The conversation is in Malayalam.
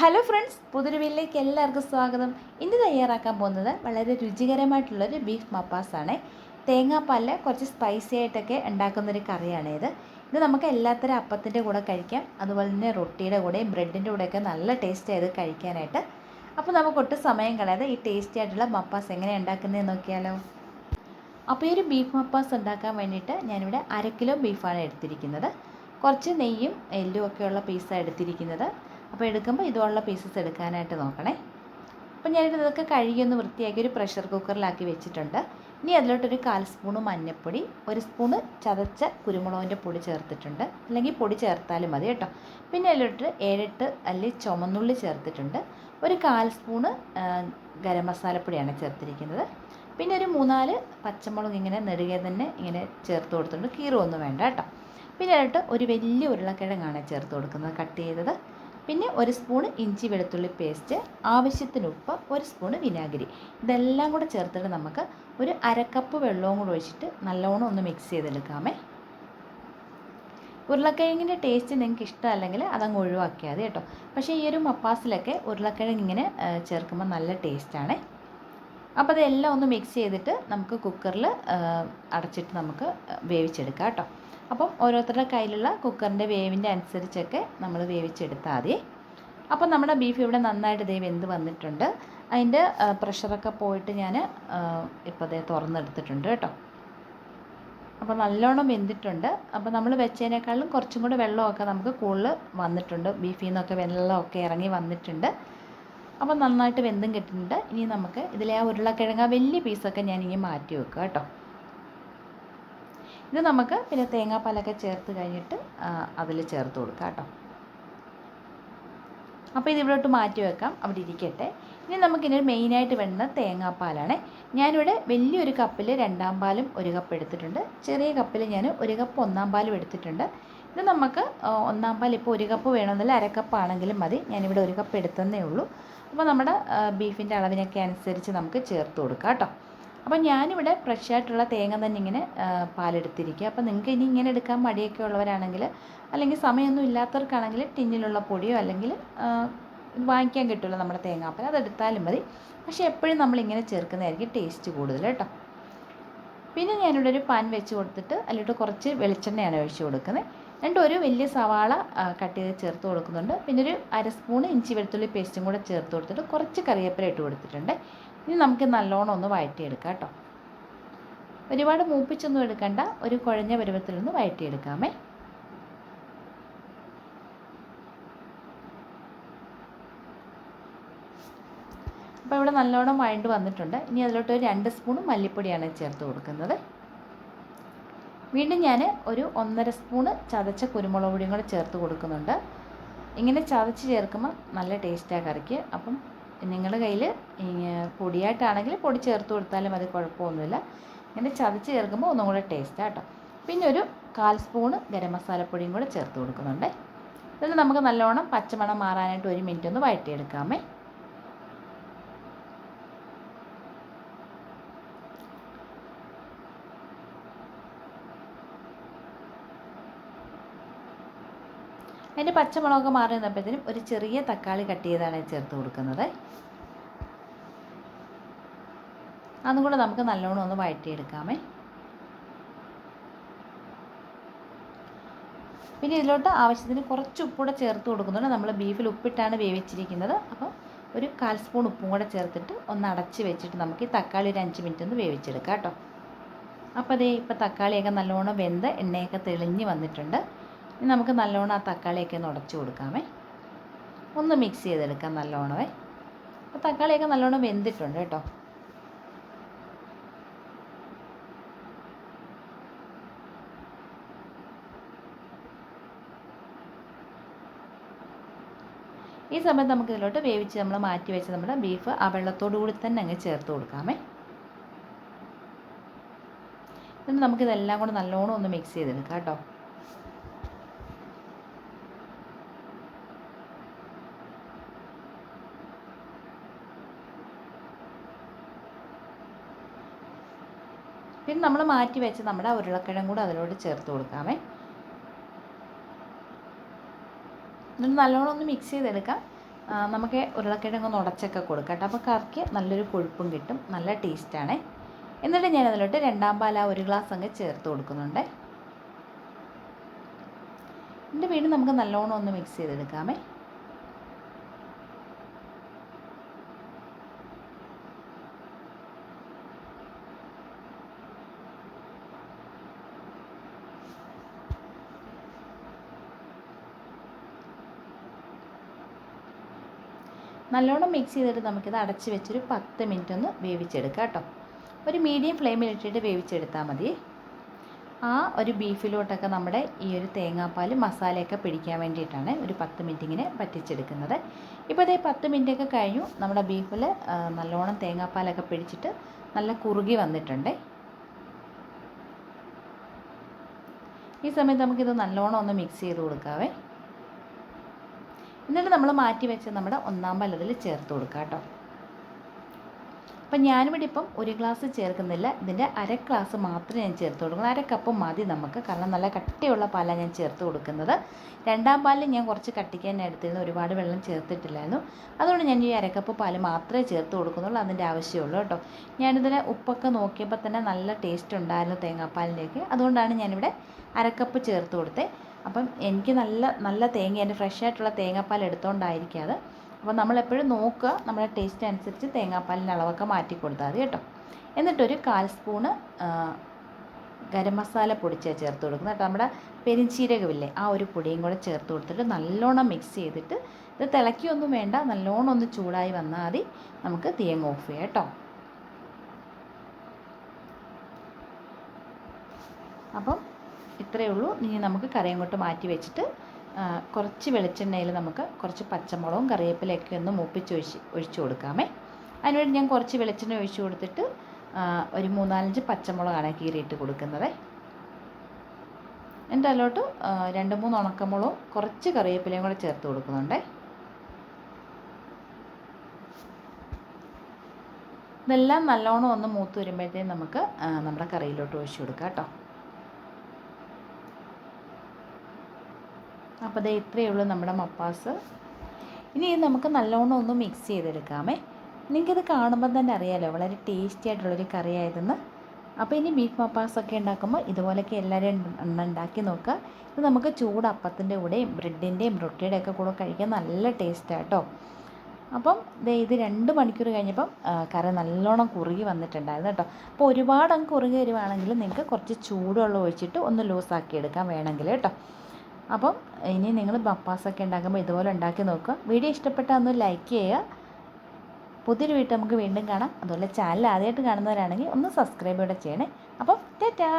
ഹലോ ഫ്രണ്ട്സ് പുതുരുവിലേക്ക് എല്ലാവർക്കും സ്വാഗതം. ഇന്ന് തയ്യാറാക്കാൻ പോകുന്നത് വളരെ രുചികരമായിട്ടുള്ളൊരു ബീഫ് മപ്പാസാണ് തേങ്ങാപ്പാലിൽ കുറച്ച് സ്പൈസി ആയിട്ടൊക്കെ ഉണ്ടാക്കുന്നൊരു കറിയാണ് ഇത്. ഇത് നമുക്ക് എല്ലാത്തരം അപ്പത്തിന്റെ കൂടെ കഴിക്കാം. അതുപോലെ തന്നെ റൊട്ടിയുടെ കൂടെയും ബ്രെഡിന്റെ കൂടെയൊക്കെ നല്ല ടേസ്റ്റ് ആയത് കഴിക്കാനായിട്ട്. അപ്പോൾ നമുക്ക് ഒട്ടും സമയം കളയാതെ ഈ ടേസ്റ്റി ആയിട്ടുള്ള മപ്പാസ് എങ്ങനെ ഉണ്ടാക്കുന്നതെന്ന് നോക്കിയാലോ. അപ്പോൾ ഈ ഒരു ബീഫ് മപ്പാസ് ഉണ്ടാക്കാൻ വേണ്ടിയിട്ട് ഞാനിവിടെ അര കിലോ ബീഫാണ് എടുത്തിരിക്കുന്നത്. കുറച്ച് നെയ്യും എല്ലും ഒക്കെയുള്ള പീസാണ് എടുത്തിരിക്കുന്നത്. അപ്പോൾ എടുക്കുമ്പോൾ ഇതുപോലുള്ള പീസസ് എടുക്കാനായിട്ട് നോക്കണേ. അപ്പോൾ ഞാനിത് ഇതൊക്കെ കഴുകിയൊന്ന് വൃത്തിയാക്കി ഒരു പ്രഷർ കുക്കറിലാക്കി വെച്ചിട്ടുണ്ട്. ഇനി അതിലോട്ടൊരു കാൽ സ്പൂണ് മഞ്ഞൾപ്പൊടി ഒരു സ്പൂണ് ചതച്ച കുരുമുളകിന്റെ പൊടി ചേർത്തിട്ടുണ്ട്. അല്ലെങ്കിൽ പൊടി ചേർത്താലും മതി കേട്ടോ. പിന്നെ അതിലോട്ട് ഏഴെട്ട് അല്ലി ചുമന്നുള്ളി ചേർത്തിട്ടുണ്ട്. ഒരു കാൽ സ്പൂണ് ഗരം മസാലപ്പൊടിയാണ് ചേർത്തിരിക്കുന്നത്. പിന്നെ ഒരു മൂന്നാൽ പച്ചമുളക് ഇങ്ങനെ നെടുകെ തന്നെ ഇങ്ങനെ ചേർത്ത് കൊടുത്തിട്ടുണ്ട്. കീറുമൊന്നും വേണ്ട കേട്ടോ. പിന്നെ അതിലോട്ട് ഒരു വലിയ ഉരുളക്കിഴങ്ങാണ് ചേർത്ത് കൊടുക്കുന്നത് കട്ട് ചെയ്തത്. പിന്നെ ഒരു സ്പൂണ് ഇഞ്ചി വെളുത്തുള്ളി പേസ്റ്റ് ആവശ്യത്തിന് ഉപ്പ് ഒരു സ്പൂണ് വിനാഗിരി. ഇതെല്ലാം കൂടെ ചേർത്തിട്ട് നമുക്ക് ഒരു അരക്കപ്പ് വെള്ളവും കൂടെ ഒഴിച്ചിട്ട് നല്ലോണം ഒന്ന് മിക്സ് ചെയ്തെടുക്കാമേ. ഉരുളക്കിഴങ്ങിന്റെ ടേസ്റ്റ് നിങ്ങൾക്ക് ഇഷ്ടമല്ലെങ്കിൽ അതങ്ങ് ഒഴിവാക്കിയാൽ മതി കേട്ടോ. പക്ഷേ ഈ ഒരു മപ്പാസിലൊക്കെ ഉരുളക്കിഴങ്ങ് ഇങ്ങനെ ചേർക്കുമ്പോൾ നല്ല ടേസ്റ്റാണ് അപ്പോൾ അതെല്ലാം ഒന്ന് മിക്സ് ചെയ്തിട്ട് നമുക്ക് കുക്കറിൽ അടച്ചിട്ട് നമുക്ക് വേവിച്ചെടുക്കാം കേട്ടോ. അപ്പം ഓരോരുത്തരുടെ കയ്യിലുള്ള കുക്കറിന്റെ വേവിന്റെ അനുസരിച്ചൊക്കെ നമ്മൾ വേവിച്ചെടുത്താൽ മതി. അപ്പം നമ്മുടെ ബീഫ് ഇവിടെ നന്നായിട്ട് ദേ വെന്ത് വന്നിട്ടുണ്ട്. അതിന്റെ പ്രഷറൊക്കെ പോയിട്ട് ഞാൻ ഇപ്പോൾ അതേ തുറന്നെടുത്തിട്ടുണ്ട് കേട്ടോ. അപ്പോൾ നല്ലോണം വെന്തിട്ടുണ്ട്. അപ്പോൾ നമ്മൾ വെച്ചതിനേക്കാളും കുറച്ചും കൂടെ വെള്ളമൊക്കെ നമുക്ക് കൂടുതൽ വന്നിട്ടുണ്ട്. ബീഫിൽ നിന്നൊക്കെ വെള്ളമൊക്കെ ഇറങ്ങി വന്നിട്ടുണ്ട്. അപ്പോൾ നന്നായിട്ട് വെന്തും കിട്ടുന്നുണ്ട്. ഇനി നമുക്ക് ഇതിലെ ആ ഉരുളക്കിഴങ്ങ വലിയ പീസൊക്കെ ഞാൻ ഇനി മാറ്റി വെക്കുക കേട്ടോ. ഇത് നമുക്ക് പിന്നെ തേങ്ങാപ്പാലൊക്കെ ചേർത്ത് കഴിഞ്ഞിട്ട് അതിൽ ചേർത്ത് കൊടുക്കാം കേട്ടോ. അപ്പോൾ ഇവിടോട്ട് മാറ്റി വെക്കാം. അവിടെ ഇരിക്കട്ടെ. ഇനി നമുക്കിനി മെയിനായിട്ട് വേണ്ടുന്ന തേങ്ങാപ്പാലാണ്. ഞാനിവിടെ വലിയൊരു കപ്പിൽ രണ്ടാം പാലും ഒരു കപ്പ് എടുത്തിട്ടുണ്ട്. ചെറിയ കപ്പിൽ ഞാൻ ഒരു കപ്പ് ഒന്നാം പാലും എടുത്തിട്ടുണ്ട്. ഇത് നമുക്ക് ഒന്നാം പാൽ ഇപ്പോൾ ഒരു കപ്പ് വേണമെന്നില്ല അരക്കപ്പാണെങ്കിലും മതി. ഞാനിവിടെ ഒരു കപ്പ് എടുത്തതേ ഉള്ളൂ. അപ്പോൾ നമ്മുടെ ബീഫിന്റെ അളവിനൊക്കെ അനുസരിച്ച് നമുക്ക് ചേർത്ത് കൊടുക്കാം കേട്ടോ. അപ്പോൾ ഞാനിവിടെ ഫ്രഷ് ആയിട്ടുള്ള തേങ്ങ തന്നെ ഇങ്ങനെ പാലെടുത്തിരിക്കുക അപ്പോൾ നിങ്ങൾക്ക് ഇനി ഇങ്ങനെ എടുക്കാൻ മടിയൊക്കെ ഉള്ളവരാണെങ്കിൽ അല്ലെങ്കിൽ സമയമൊന്നും ഇല്ലാത്തവർക്കാണെങ്കിൽ ടിന്നിലുള്ള പൊടിയോ അല്ലെങ്കിൽ വാങ്ങിക്കാൻ കിട്ടുമല്ലോ നമ്മുടെ തേങ്ങാപ്പൽ അതെടുത്താലും മതി. പക്ഷേ എപ്പോഴും നമ്മളിങ്ങനെ ചേർക്കുന്നതായിരിക്കും ടേസ്റ്റ് കൂടുതൽ കേട്ടോ. പിന്നെ ഞാനിവിടെ ഒരു പാൻ വെച്ച് കൊടുത്തിട്ട് അതിലോട്ട് കുറച്ച് വെളിച്ചെണ്ണയാണ് ഒഴിച്ച് കൊടുക്കുന്നത്. രണ്ട് ഒരു വലിയ സവാള കട്ട് ചെയ്ത് ചേർത്ത് കൊടുക്കുന്നുണ്ട്. പിന്നെ ഒരു അര സ്പൂൺ ഇഞ്ചി വെളുത്തുള്ളി പേസ്റ്റും കൂടെ ചേർത്ത് കൊടുത്തിട്ട് കുറച്ച് കറിവേപ്പില ഇട്ട് കൊടുത്തിട്ടുണ്ട്. ഇനി നമുക്ക് നല്ലോണം ഒന്ന് വഴറ്റിയെടുക്കാം കേട്ടോ. ഒരുപാട് മൂപ്പിച്ചൊന്നും എടുക്കണ്ട. ഒരു കുഴഞ്ഞ പരുവത്തിലൊന്ന് വഴറ്റിയെടുക്കാമേ. അപ്പോൾ ഇവിടെ നല്ലോണം വഴണ്ട് വന്നിട്ടുണ്ട്. ഇനി അതിലോട്ട് ഒരു രണ്ട് സ്പൂൺ മല്ലിപ്പൊടിയാണ് ചേർത്ത് കൊടുക്കുന്നത്. വീണ്ടും ഞാൻ ഒരു ഒന്നര സ്പൂണ് ചതച്ച കുരുമുളക് പൊടിയും കൂടെ ചേർത്ത് കൊടുക്കുന്നുണ്ട്. ഇങ്ങനെ ചതച്ച് ചേർക്കുമ്പോൾ നല്ല ടേസ്റ്റാണ് കറിക്ക്. അപ്പം നിങ്ങളുടെ കയ്യിൽ പൊടിയായിട്ടാണെങ്കിൽ പൊടി ചേർത്ത് കൊടുത്താലും അത് കുഴപ്പമൊന്നുമില്ല. ഇങ്ങനെ ചതച്ച് ചേർക്കുമ്പോൾ ഒന്നും കൂടെ ടേസ്റ്റാണ് കേട്ടോ. പിന്നെ ഒരു കാൽ സ്പൂണ് ഗരം മസാലപ്പൊടിയും കൂടെ ചേർത്ത് കൊടുക്കുന്നുണ്ട്. എന്നിട്ട് നമുക്ക് നല്ലോണം പച്ചമണം മാറാനായിട്ട് ഒരു മിനിറ്റ് ഒന്ന് വഴറ്റിയെടുക്കാമേ. അതിന്റെ പച്ചമുളകൊക്കെ മാറി വന്നപ്പോഴത്തേനും ഒരു ചെറിയ തക്കാളി കട്ട് ചെയ്താണ് ചേർത്ത് കൊടുക്കുന്നത്. അതും കൂടെ നമുക്ക് നല്ലോണം ഒന്ന് വഴറ്റിയെടുക്കാമേ. പിന്നെ ഇതിലോട്ട് ആവശ്യത്തിന് കുറച്ച് ഉപ്പൂടെ ചേർത്ത് കൊടുക്കുന്നുണ്ട്. നമ്മൾ ബീഫിൽ ഉപ്പിട്ടാണ് വേവിച്ചിരിക്കുന്നത്. അപ്പോൾ ഒരു കാൽ സ്പൂൺ ഉപ്പും കൂടെ ചേർത്തിട്ട് ഒന്ന് അടച്ച് വെച്ചിട്ട് നമുക്ക് ഈ തക്കാളി ഒരു അഞ്ച് മിനിറ്റ് ഒന്ന് വേവിച്ചെടുക്കാം കേട്ടോ. അപ്പോൾ അതേ ഇപ്പോൾ തക്കാളിയൊക്കെ നല്ലോണം വെന്ത് എണ്ണയൊക്കെ തെളിഞ്ഞ് വന്നിട്ടുണ്ട്. ഇനി നമുക്ക് നല്ലോണം ആ തക്കാളിയൊക്കെ ഒന്ന് ഉടച്ചു കൊടുക്കാമേ. ഒന്ന് മിക്സ് ചെയ്തെടുക്കാം നല്ലോണമേ. അപ്പോൾ തക്കാളിയൊക്കെ നല്ലോണം വെന്തിട്ടുണ്ട് കേട്ടോ. ഈ സമയത്ത് നമുക്ക് ഇതിലോട്ട് വേവിച്ച് നമ്മൾ മാറ്റി വെച്ച് നമ്മുടെ ബീഫ് ആ വെള്ളത്തോടു കൂടി തന്നെ അങ്ങ് ചേർത്ത് കൊടുക്കാമേ. എന്നിട്ട് നമുക്കിതെല്ലാം കൂടെ നല്ലോണം ഒന്ന് മിക്സ് ചെയ്തെടുക്കാം കേട്ടോ. പിന്നെ നമ്മൾ മാറ്റി വെച്ച് നമ്മുടെ ഉരുളക്കിഴങ്ങ് കൂടെ അതിലോട്ട് ചേർത്ത് കൊടുക്കാമേ. എന്നിട്ട് നല്ലോണം ഒന്ന് മിക്സ് ചെയ്തെടുക്കാം. നമുക്ക് ഉരുളക്കിഴങ്ങ് ഒന്ന് ഉടച്ചൊക്കെ കൊടുക്കാം അപ്പോൾ കറിക്ക് നല്ലൊരു കൊഴുപ്പും കിട്ടും. നല്ല ടേസ്റ്റാണ് എന്നിട്ട് ഞാൻ അതിലോട്ട് രണ്ടാം പാൽ ആ ഒരു ഗ്ലാസ് അങ്ങ് ചേർത്ത് കൊടുക്കുന്നുണ്ട്. എന്നിട്ട് വീണ്ടും നമുക്ക് നല്ലോണം ഒന്ന് മിക്സ് ചെയ്തെടുക്കാമേ. നല്ലോണം മിക്സ് ചെയ്തിട്ട് നമുക്കിത് അടച്ച് വെച്ചൊരു പത്ത് മിനിറ്റ് ഒന്ന് വേവിച്ചെടുക്കാം കേട്ടോ. ഒരു മീഡിയം ഫ്ലെയിമിൽ ഇട്ടിട്ട് വേവിച്ചെടുത്താൽ മതി. ആ ഒരു ബീഫിലോട്ടൊക്കെ നമ്മുടെ ഈ ഒരു തേങ്ങാപ്പാൽ മസാലയൊക്കെ പിടിക്കാൻ വേണ്ടിയിട്ടാണ് ഒരു പത്ത് മിനിറ്റ് ഇങ്ങനെ പറ്റിച്ചെടുക്കുന്നത് ഇപ്പോൾ ഇതേ പത്ത് മിനിറ്റൊക്കെ കഴിഞ്ഞു. നമ്മുടെ ബീഫിൽ നല്ലോണം തേങ്ങാപ്പാലൊക്കെ പിടിച്ചിട്ട് നല്ല കുറുകി വന്നിട്ടുണ്ട്. ഈ സമയത്ത് നമുക്കിത് നല്ലോണം ഒന്ന് മിക്സ് ചെയ്ത് കൊടുക്കാവേ. എന്നിട്ട് നമ്മൾ മാറ്റി വെച്ച് നമ്മുടെ ഒന്നാം പലതിൽ ചേർത്ത് കൊടുക്കുക കേട്ടോ അപ്പം ഞാനിവിടെ ഇപ്പം ഒരു ഗ്ലാസ് ചേർക്കുന്നില്ല. ഇതിന്റെ അര ഗ്ലാസ് മാത്രമേ ഞാൻ ചേർത്ത് കൊടുക്കുള്ളൂ അര കപ്പ് മതി നമുക്ക്. കാരണം നല്ല കട്ടിയുള്ള പാലാണ് ഞാൻ ചേർത്ത് കൊടുക്കുന്നത്. രണ്ടാം പാലിൽ ഞാൻ കുറച്ച് കട്ടിക്കാൻ എടുത്തിരുന്നു. ഒരുപാട് വെള്ളം ചേർത്തിട്ടില്ലായിരുന്നു. അതുകൊണ്ട് ഞാൻ ഈ അരക്കപ്പ് പാൽ മാത്രമേ ചേർത്ത് കൊടുക്കുന്നുള്ളൂ. അതിന്റെ ആവശ്യമുള്ളൂ കേട്ടോ. ഞാനിതിനെ ഉപ്പൊക്കെ നോക്കിയപ്പോൾ തന്നെ നല്ല ടേസ്റ്റ് ഉണ്ടായിരുന്നു തേങ്ങാപ്പാലിന്റെയൊക്കെ അതുകൊണ്ടാണ് ഞാനിവിടെ അരക്കപ്പ് ചേർത്ത് കൊടുത്തത് അപ്പം എനിക്ക് നല്ല നല്ല തേങ്ങ എന്റെ ഫ്രഷ് ആയിട്ടുള്ള തേങ്ങാപ്പാൽ എടുത്തുകൊണ്ടായിരിക്കും അത്. അപ്പോൾ നമ്മളെപ്പോഴും നോക്കുക നമ്മുടെ ടേസ്റ്റ് അനുസരിച്ച് തേങ്ങാപ്പാലിന്റെ അളവൊക്കെ മാറ്റി കൊടുത്താൽ മതി കേട്ടോ. എന്നിട്ടൊരു കാൽ സ്പൂണ് ഗരം മസാല പൊടിച്ച് ചേർത്ത് കൊടുക്കുന്നത് കേട്ടോ. നമ്മുടെ പെരിഞ്ചീരകമില്ലേ ആ ഒരു പൊടിയും കൂടെ ചേർത്ത് കൊടുത്തിട്ട് നല്ലോണം മിക്സ് ചെയ്തിട്ട് ഇത് തിളക്കിയൊന്നും വേണ്ട നല്ലോണം ഒന്ന് ചൂടായി വന്നാൽ മതി. നമുക്ക് തേങ്ങ ഓഫ് ചെയ്യാം കേട്ടോ. അപ്പം ഇത്രയേ ഉള്ളൂ. ഇനി നമുക്ക് കറി അങ്ങോട്ട് മാറ്റി വെച്ചിട്ട് കുറച്ച് വെളിച്ചെണ്ണയിൽ നമുക്ക് കുറച്ച് പച്ചമുളകും കറിവേപ്പിലയൊക്കെ ഒന്ന് മൂപ്പിച്ച് ഒഴിച്ച് ഒഴിച്ചു കൊടുക്കാമേ. അതിനുവേണ്ടി ഞാൻ കുറച്ച് വെളിച്ചെണ്ണ ഒഴിച്ചു കൊടുത്തിട്ട് ഒരു മൂന്നാലഞ്ച് പച്ചമുളകാണ് കീറിയിട്ട് കൊടുക്കുന്നത്. എന്റെ അതിലോട്ട് രണ്ട് മൂന്ന് ഉണക്കമുളകും കുറച്ച് കറിവേപ്പിലയും കൂടെ ചേർത്ത് കൊടുക്കുന്നുണ്ട്. ഇതെല്ലാം നല്ലോണം ഒന്ന് മൂത്ത് വരുമ്പോഴത്തേക്കും നമുക്ക് നമ്മുടെ കറിയിലോട്ട് ഒഴിച്ചു കൊടുക്കാം കേട്ടോ. അപ്പോൾ ദേ ഇത്രയേ ഉള്ളൂ നമ്മുടെ മപ്പാസ്. ഇനി ഇത് നമുക്ക് നല്ലോണം ഒന്ന് മിക്സ് ചെയ്തെടുക്കാമേ. നിങ്ങൾക്കിത് കാണുമ്പോൾ തന്നെ അറിയാമല്ലോ വളരെ ടേസ്റ്റി ആയിട്ടുള്ളൊരു കറിയായിരുന്നു അപ്പോൾ ഇനി ബീഫ് മപ്പാസൊക്കെ ഉണ്ടാക്കുമ്പോൾ ഇതുപോലെയൊക്കെ എല്ലാവരും ഉണ്ട- ഉണ്ട- ഉണ്ടാക്കി നോക്കുക. ഇത് നമുക്ക് ചൂട് അപ്പത്തിന്റെ കൂടെയും ബ്രെഡിന്റെയും റൊട്ടിയുടെ ഒക്കെ കൂടെ കഴിക്കാൻ നല്ല ടേസ്റ്റാണ് കേട്ടോ. അപ്പം ഇത് രണ്ട് മണിക്കൂർ കഴിഞ്ഞപ്പം കറി നല്ലോണം കുറുകി വന്നിട്ടുണ്ടായിരുന്നു കേട്ടോ. അപ്പോൾ ഒരുപാട് അങ്ങ് കുറുകി വരുവാണെങ്കിൽ നിങ്ങൾക്ക് കുറച്ച് ചൂടുവെള്ളം ഒഴിച്ചിട്ട് ഒന്ന് ലൂസാക്കി എടുക്കാൻ വേണമെങ്കിൽ കേട്ടോ. അപ്പം ഇനി നിങ്ങൾ ബപ്പാസൊക്കെ ഉണ്ടാക്കുമ്പോൾ ഇതുപോലെ ഉണ്ടാക്കി നോക്കുക. വീഡിയോ ഇഷ്ടപ്പെട്ടാൽ ഒന്ന് ലൈക്ക് ചെയ്യുക. പുതിയൊരു വീട്ടിൽ നമുക്ക് വീണ്ടും കാണാം. അതുപോലെ ചാനൽ ആദ്യമായിട്ട് കാണുന്നവരാണെങ്കിൽ ഒന്ന് സബ്സ്ക്രൈബ് കൂടെ ചെയ്യണേ. അപ്പം ടാറ്റാ!